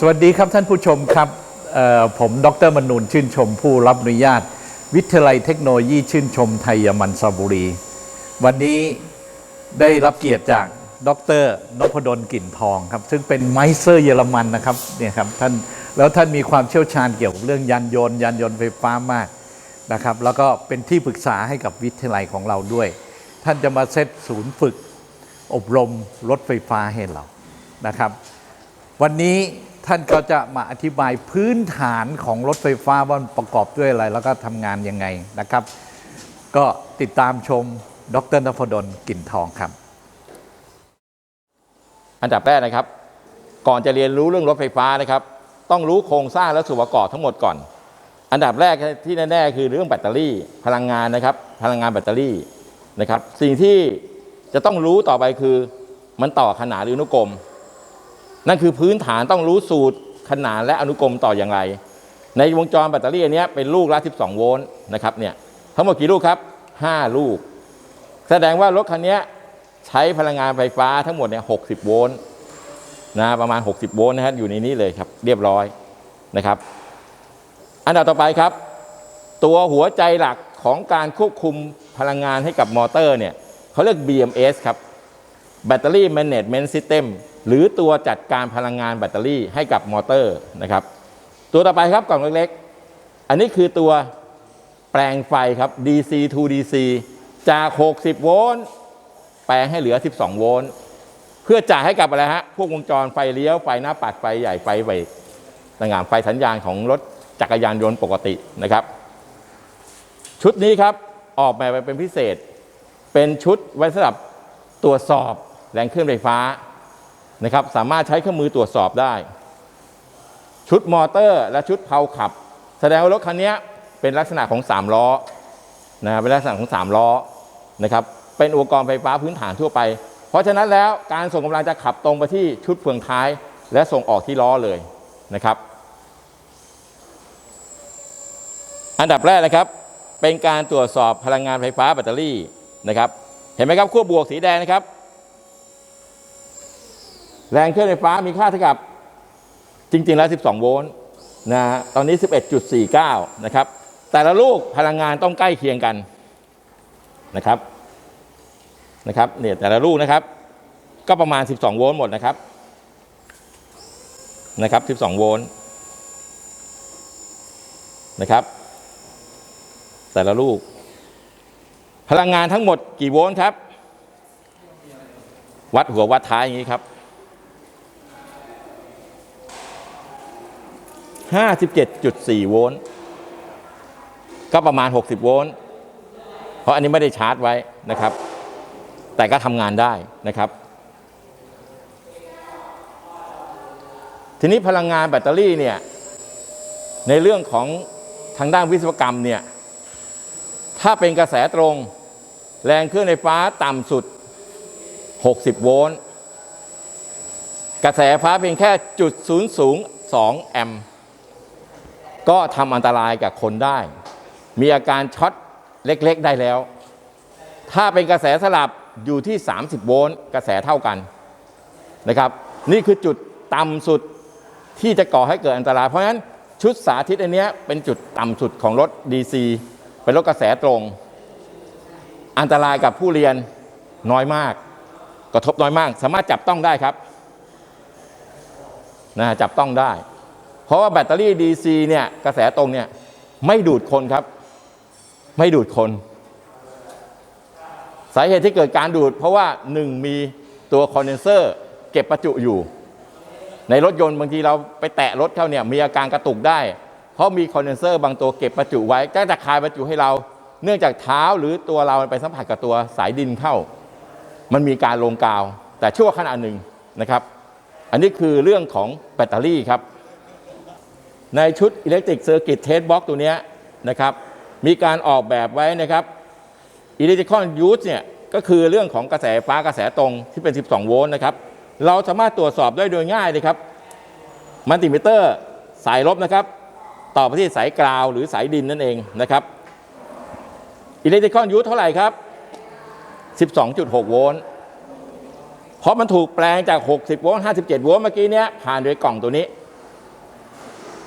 สวัสดีครับท่านผู้ชมครับเอ่อผมดรมนูนชื่นชมผู้รับอนุญาต วิทยาลัยเทคโนโลยีชื่นชมไทยมันสบุรี วันนี้ได้รับเกียรติจากดรนพดลกลิ่นทองครับ ซึ่งเป็นไมเตอร์เยอรมันนะครับเนี่ยครับท่านแล้วท่านมีความเชี่ยวชาญเกี่ยวกับเรื่องยานยนต์ยานยนต์ไฟฟ้ามากนะครับ แล้วก็เป็นที่ปรึกษาให้กับวิทยาลัยของเราด้วย ท่านจะมาเซตศูนย์ฝึกอบรมรถไฟฟ้าให้เรานะครับ วันนี้ ท่านก็จะมาอธิบายพื้นฐานของรถไฟฟ้าว่าประกอบด้วยอะไร แล้วก็ทำงานยังไงนะครับ ก็ติดตามชมดรนพดลกิ่นทองครับ อันดับแรกนะครับ ก่อนจะเรียนรู้เรื่องรถไฟฟ้านะครับ ต้องรู้โครงสร้างและส่วนประกอบทั้งหมดก่อน อันดับแรกที่แน่ๆคือเรื่องแบตเตอรี่ พลังงานนะครับ พลังงานแบตเตอรี่นะครับ สิ่งที่จะต้องรู้ต่อไปคือมันต่อขนานหรืออนุกรม นั่นคือพื้นฐานต้องรู้สูตรขนานและอนุกรมต่ออย่างไร ในวงจรแบตเตอรี่อันนี้เป็นลูกละ 12 โวลต์นะครับเนี่ยทั้งหมดกี่ลูกครับ 5 ลูก แสดงว่ารถคันนี้ใช้พลังงานไฟฟ้าทั้งหมดเนี่ย60 โวลต์นะประมาณ 60 โวลต์นะครับอยู่ในนี้เลยครับ เรียบร้อยนะครับ อันดับต่อไปครับ ตัวหัวใจหลักของการควบคุมพลังงานให้กับมอเตอร์เนี่ยเขาเรียก BMS ครับ Battery Management System หรือตัวจัดการพลังงานแบตเตอรี่ให้กับมอเตอร์นะครับ ตัวต่อไปครับกล่องเล็กๆ อันนี้คือตัวแปลงไฟครับ DC to DC จาก 60 โวลต์แปลงให้เหลือ 12 โวลต์เพื่อจ่ายให้กับอะไรฮะพวกวงจรไฟเลี้ยวไฟหน้าปัดไฟใหญ่ไฟเบรกต่างๆไฟสัญญาณของรถจักรยานยนต์ปกตินะครับ ชุดนี้ครับออกแบบมาเป็นพิเศษ เป็นชุดไว้สำหรับตรวจสอบแรงเคลื่อนไฟฟ้า นะครับสามารถใช้เครื่องมือตรวจสอบได้ ชุดมอเตอร์และชุดเพลาขับ แสดงว่ารถคันนี้เป็นลักษณะของ 3 ล้อนะเป็นลักษณะของ 3 ล้อนะครับเป็นอุปกรณ์ไฟฟ้าพื้นฐานทั่วไป เพราะฉะนั้นแล้วการส่งกำลังจะขับตรงไปที่ชุดเฟืองท้าย และส่งออกที่ล้อเลยนะครับ อันดับแรกนะครับ เป็นการตรวจสอบพลังงานไฟฟ้าแบตเตอรี่นะครับ เห็นไหมครับขั้วบวกสีแดงนะครับ แรงเคลื่อนไฟฟ้ามีค่าเท่ากับจริง ๆ แล้ว 12 โวลต์นะฮะตอนนี้ 11.49 นะครับ แต่ละลูกพลังงานต้องใกล้เคียงกันนะครับนะครับเนี่ยแต่ละลูกนะครับ ก็ประมาณ 12 โวลต์หมดนะครับนะครับ 12 โวลต์นะครับ แต่ละลูก พลังงานทั้งหมดกี่โวลต์ครับ วัดหัววัดท้ายอย่างนี้ครับ 57.4 โวลต์ ก็ประมาณ 60 โวลต์ เพราะอันนี้ไม่ได้ชาร์จไว้นะครับ แต่ก็ทำงานได้นะครับ ทีนี้พลังงานแบตเตอรี่เนี่ย ในเรื่องของทางด้านวิศวกรรมเนี่ย ถ้าเป็นกระแสตรง แรงเครื่องไฟฟ้าต่ำสุด 60 โวลต์กระแสฟ้าเพียงแค่จุด002แอมป์ ก็ทำอันตรายกับคนได้ มีอาการช็อตเล็กๆได้แล้ว ถ้าเป็นกระแสสลับอยู่ที่ 30 โวลต์กระแสเท่ากันนะครับ นี่คือจุดต่ำสุดที่จะก่อให้เกิดอันตราย เพราะฉะนั้นชุดสาธิตอันเนี้ยเป็นจุดต่ำสุดของรถ DC เป็นรถกระแสตรง อันตรายกับผู้เรียนน้อยมาก กระทบน้อยมาก สามารถจับต้องได้ครับนะจับต้องได้ เพราะว่าแบตเตอรี่ DC เนี่ยกระแสตรงเนี่ยไม่ดูดคนครับ ไม่ดูดคน สาเหตุที่เกิดการดูด เพราะว่า1มีตัวคอนเดนเซอร์เก็บประจุอยู่ ในรถยนต์บางทีเราไปแตะรถเขาเนี่ยมีอาการกระตุกได้ เพราะมีคอนเดนเซอร์บางตัวเก็บประจุไว้ก็จะคายประจุให้เรา เนื่องจากเท้าหรือตัวเราไปสัมผัสกับตัวสายดินเข้า มันมีการลงกาว แต่ชั่วขณะหนึ่งนะครับ อันนี้คือเรื่องของแบตเตอรี่ครับ ในชุด Electric Circuit Test Box ตัวนี้นะครับมีการออกแบบไว้นะครับ Electrical Use เนี่ยก็คือเรื่องของกระแสไฟฟ้ากระแสตรงที่เป็น 12 โวลต์นะครับเราสามารถตรวจสอบได้โดยง่ายเลยครับมัลติมิเตอร์สายลบนะครับ ต่อไปที่สายกราวหรือสายดินนั่นเองนะครับ Electrical Use เท่าไหร่ครับ 12.6 โวลต์เพราะมันถูกแปลงจาก 60 โวลต์ 57 โวลต์เมื่อกี้เนี้ยผ่านโดยกล่องตัวนี้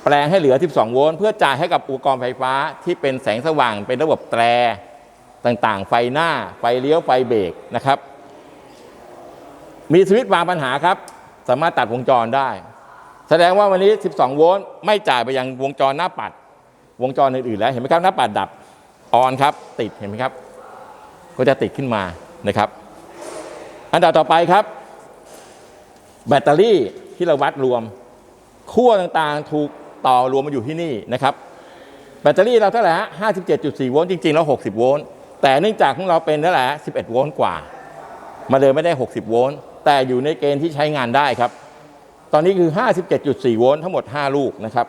แปลงให้เหลือ 12 โวลต์เพื่อจ่ายให้กับอุปกรณ์ไฟฟ้าที่เป็นแสงสว่างเป็นระบบแตรต่างๆ ไฟหน้า ไฟเลี้ยว ไฟเบรกนะครับ มีสวิตช์วางปัญหาครับ สามารถตัดวงจรได้ แสดงว่าวันนี้ 12 โวลต์ไม่จ่ายไปยังวงจรหน้าปัด วงจรอื่นๆแล้วเห็นไหมครับหน้าปัดดับออนครับ ติดเห็นไหมครับ ก็จะติดขึ้นมานะครับ อันดับต่อไปครับ แบตเตอรี่ที่เราวัดรวมขั้วต่างๆ ถูก ต่อรวมมาอยู่ที่นี่นะครับ แบตเตอรี่เราเท่าไหร่ฮะ57.4 โวลต์จริงๆ แล้ว 60 โวลต์ แต่เนื่องจากของเราเป็นเท่าไหร่ฮะ11 โวลต์กว่า มาเลยไม่ได้ 60 โวลต์ แต่อยู่ในเกณฑ์ที่ใช้งานได้ครับ ตอนนี้คือ 57.4 โวลต์ทั้งหมด 5 ลูกนะครับ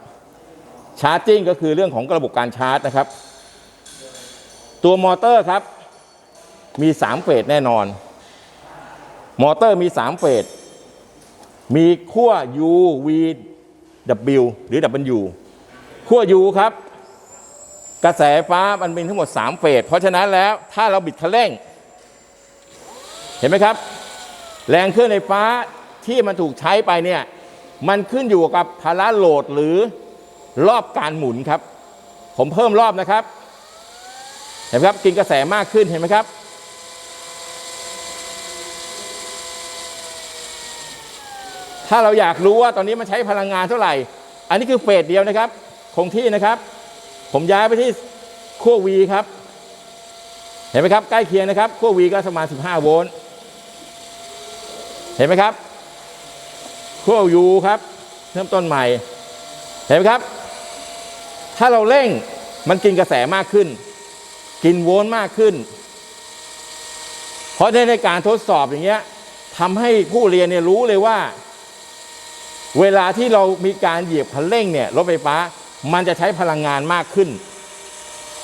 ชาร์จจิ้งก็คือเรื่องของระบบการชาร์จนะครับ ตัวมอเตอร์ครับ มี 3 เฟสแน่นอน มอเตอร์มี 3 เฟส มีขั้ว U V W หรือ W ขั้ว U ครับ กระแสฟ้ามันมีทั้งหมด 3 เฟส เพราะฉะนั้นแล้วถ้าเราบิดคันเร่ง เห็นไหมครับ แรงเคลื่อนไฟฟ้าที่มันถูกใช้ไปเนี่ย มันขึ้นอยู่กับภาระโหลดหรือรอบการหมุนครับ ผมเพิ่มรอบนะครับ เห็นไหมครับ กินกระแสมากขึ้นเห็นไหมครับ ถ้าเราอยากรู้ว่าตอนนี้มันใช้พลังงานเท่าไหร่ อันนี้คือเฟสเดียวนะครับ คงที่นะครับ ผมย้ายไปที่ขั้ว V ครับ เห็นไหมครับ ใกล้เคียงนะครับขั้ว V ก็ประมาณ 15 โวลต์ เห็นไหมครับขั้ว U ครับ เริ่มต้นใหม่ เห็นไหมครับ ถ้าเราเร่งมันกินกระแสมากขึ้น กินโวลต์มากขึ้น เพราะในการทดสอบอย่างเงี้ยทำให้ผู้เรียนเนี่ยรู้เลยว่า เวลาที่เรามีการเหยียบคันเร่งเนี่ยรถไฟฟ้ามันจะใช้พลังงานมากขึ้น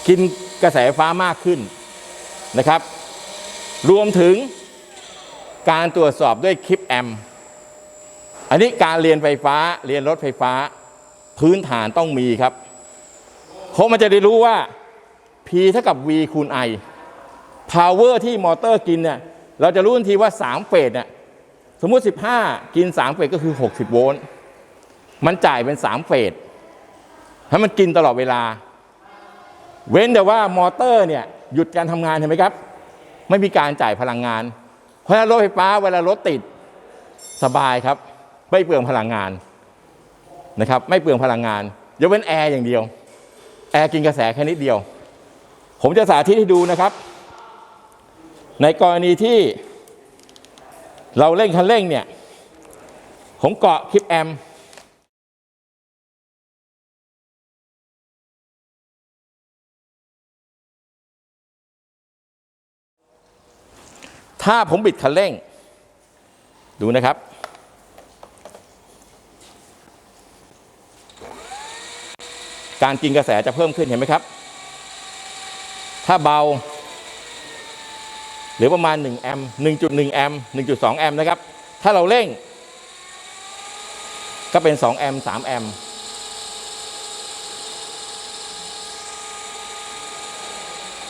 กินกระแสไฟฟ้ามากขึ้นนะครับ รวมถึงการตรวจสอบด้วยคลิปแอมอันนี้การเรียนไฟฟ้าเรียนรถไฟฟ้า พื้นฐานต้องมีครับเพราะมันจะได้รู้ว่า P เท่ากับ V คูณ I power ที่มอเตอร์กินเนี่ยเราจะรู้ทันทีว่า 3 เฟสเนี่ย สมมุติ 15 กิน 3 เฟสก็คือ 60 โวลต์ มันจ่ายเป็น 3 เฟสให้มันกินตลอดเวลา เว้นแต่ว่ามอเตอร์เนี่ยหยุดการทำงานเห็นไหมครับ ไม่มีการจ่ายพลังงาน เพราะฉะนั้นรถไฟฟ้าเวลารถติดสบายครับ ไม่เปลืองพลังงานนะครับ ไม่เปลืองพลังงานยกเว้นแอร์อย่างเดียว แอร์กินกระแสแค่นิดเดียว ผมจะสาธิตให้ดูนะครับ ในกรณีที่ เราเร่งคันเร่งเนี่ย ผมเกาะคลิปแอมถ้าผมบิดคันเร่ง ดูนะครับ การกินกระแสจะเพิ่มขึ้นเห็นไหมครับ ถ้าเบา หรือประมาณ 1 แอมป์1.1 แอมป์1.2 แอมป์นะครับ ถ้าเราเร่ง ก็เป็น 2 แอมป์3แอมป์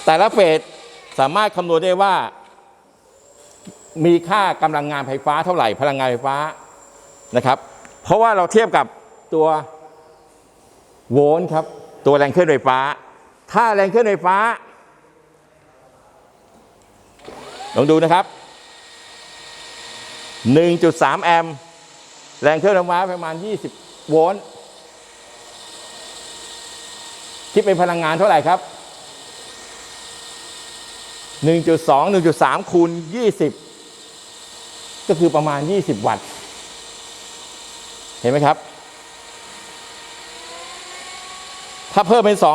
แต่ละเฟสสามารถคำนวณได้ว่า มีค่ากำลังงานไฟฟ้าเท่าไหร่พลังงานไฟฟ้านะครับ เพราะว่าเราเทียบกับตัวโวลต์ครับ ตัวแรงเคลื่อนไฟฟ้า ถ้าแรงเคลื่อนไฟฟ้า ลองดูนะครับ 1.3 แอมป์แรงเคลื่อนไฟฟ้าประมาณ 20 โวลต์คิดเป็นพลังงานเท่าไหร่ครับ 1.2 1.3 คูณ 20 ก็คือประมาณ 20 วัตต์ เห็นไหมครับ ถ้าเพิ่มเป็น 2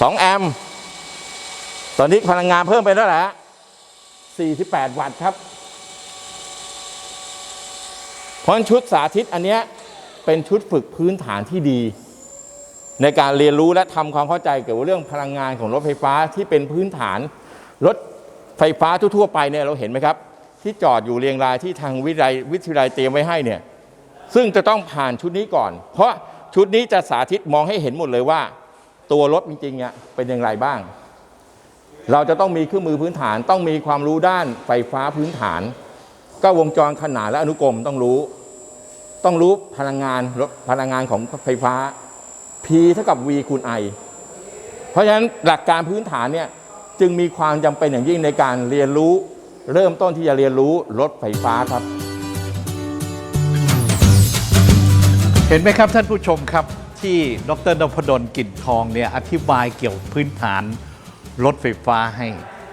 2 แอมป์ตอนนี้พลังงานเพิ่มไปแล้วแหละ 48 วัตต์ครับเพราะชุดสาธิตอันเนี้ยเป็นชุดฝึกพื้นฐานที่ดี ในการเรียนรู้และทำความเข้าใจเกี่ยวกับเรื่องพลังงานของรถไฟฟ้าที่เป็นพื้นฐาน รถไฟฟ้าทั่วๆไปเนี่ยเราเห็นไหมครับ ที่จอดอยู่เรียงรายที่ทางวิทยาลัยวิทยาลัยเตรียมไว้ให้เนี่ยซึ่งจะต้องผ่านชุดนี้ก่อน เพราะชุดนี้จะสาธิตมองให้เห็นหมดเลยว่า ตัวรถจริงๆเนี่ยเป็นอย่างไรบ้าง เราจะต้องมีเครื่องมือพื้นฐาน ต้องมีความรู้ด้านไฟฟ้าพื้นฐาน ก็วงจรขนานและอนุกรมต้องรู้ ต้องรู้พลังงานลดพลังงานของไฟฟ้า P เท่ากับ V คูณ I เพราะฉะนั้นหลักการพื้นฐานเนี่ยจึงมีความจำเป็นอย่างยิ่งในการเรียนรู้ เริ่มต้นที่จะเรียนรู้รถไฟฟ้าครับ เห็นไหมครับท่านผู้ชมครับที่ดรนพดลกิ่นทองเนี่ยอธิบายเกี่ยวพื้นฐาน รถไฟฟ้าให้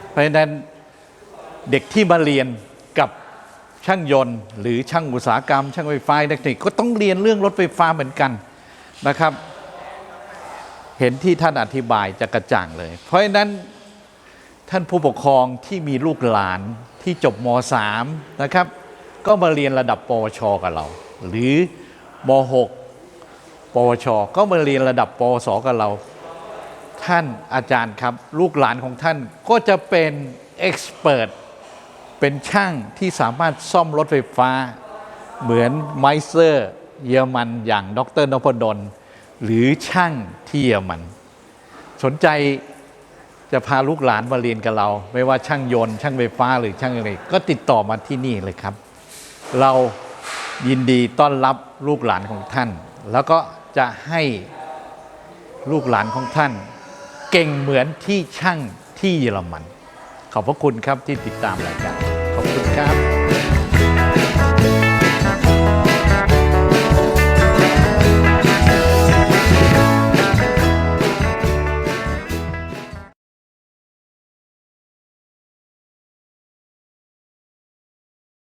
เพราะฉะนั้นเด็กที่มาเรียนกับช่างยนต์ หรือช่างอุตสาหกรรม ช่างไฟฟ้าเล็กทรอนิกส์ก็ต้องเรียนเรื่องรถไฟฟ้าเหมือนกันนะครับ เห็นที่ท่านอธิบายจะกระจ่างเลย เพราะฉะนั้นท่านผู้ปกครองที่มีลูกหลานที่จบม .3 นะครับ ก็มาเรียนระดับปวช กับเรา หรือม .6 ปวช ก็มาเรียนระดับปวส กับเรา ท่านอาจารย์ครับ ลูกหลานของท่านก็จะเป็นเอ็กซ์เพรสเป็นช่างที่สามารถซ่อมรถไฟฟ้า เหมือนไมเซอร์เยอรมันอย่างดรนพดล หรือช่างที่เยอรมัน สนใจจะพาลูกหลานมาเรียนกับเรา ไม่ว่าช่างยนต์ ช่างไฟฟ้าหรือช่างอะไรก็ติดต่อมาที่นี่เลยครับ เรายินดีต้อนรับลูกหลานของท่าน แล้วก็จะให้ลูกหลานของท่าน เก่งเหมือนที่ช่างที่เยอรมัน ขอบพระคุณครับที่ติดตามรายการขอบคุณครับ